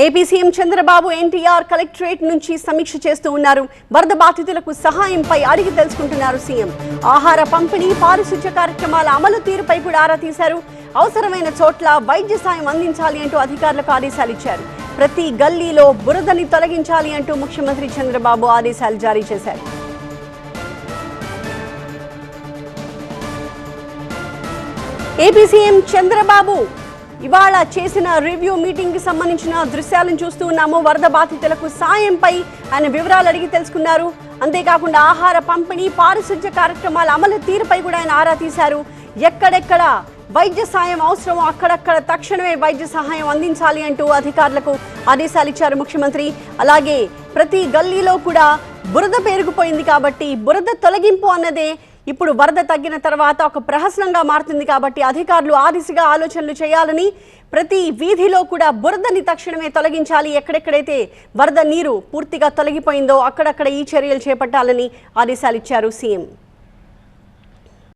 AP CM Chandrababu NTR collectorate నుంచి సమీక్ష చేస్తూ ఉన్నారు. వరద బాధితులకు సహాయంపై అడిగి తెలుసుకుంటున్నారు సీఎం. ఆహార పంపిణీ పారిశుధ్య కార్యక్రమాల అమలు తీరుపై కూడా ఆరా తీశారు. అవసరమైన చోట్ల వైద్య సాయం అందించాలి అంటూ అధికారులకు ఆదేశాలు ఇచ్చారు. ప్రతి గల్లీలో బురదని తొలగించాలి అంటూ ముఖ్యమంత్రి చంద్రబాబు ఆదేశాలు జారీ చేశారు. ఏపీ సీఎం చంద్రబాబు ఇవాళ చేసిన రివ్యూ మీటింగ్కి సంబంధించిన దృశ్యాలను చూస్తూ ఉన్నాము. వరద బాధితులకు సాయంపై ఆయన వివరాలు అడిగి తెలుసుకున్నారు. అంతేకాకుండా ఆహార పంపిణీ పారిశుధ్య కార్యక్రమాల అమలు తీరుపై కూడా ఆయన ఆరా తీశారు. ఎక్కడెక్కడ వైద్య సాయం అవసరమో అక్కడక్కడ తక్షణమే వైద్య సహాయం అందించాలి అంటూ అధికారులకు ఆదేశాలు ఇచ్చారు ముఖ్యమంత్రి. అలాగే ప్రతి గల్లీలో కూడా బురద పేరుకుపోయింది కాబట్టి బురద తొలగింపు అన్నదే ఇప్పుడు వరద తగ్గిన తర్వాత ఒక ప్రహసనంగా మారుతుంది కాబట్టి అధికారులు ఆ దిశగా ఆలోచనలు చేయాలని ప్రతి వీధిలో కూడా బురదని తక్షణమే తొలగించాలి. ఎక్కడెక్కడైతే వరద నీరు పూర్తిగా తొలగిపోయిందో అక్కడక్కడ ఈ చర్యలు చేపట్టాలని ఆదేశాలు ఇచ్చారు సీఎం.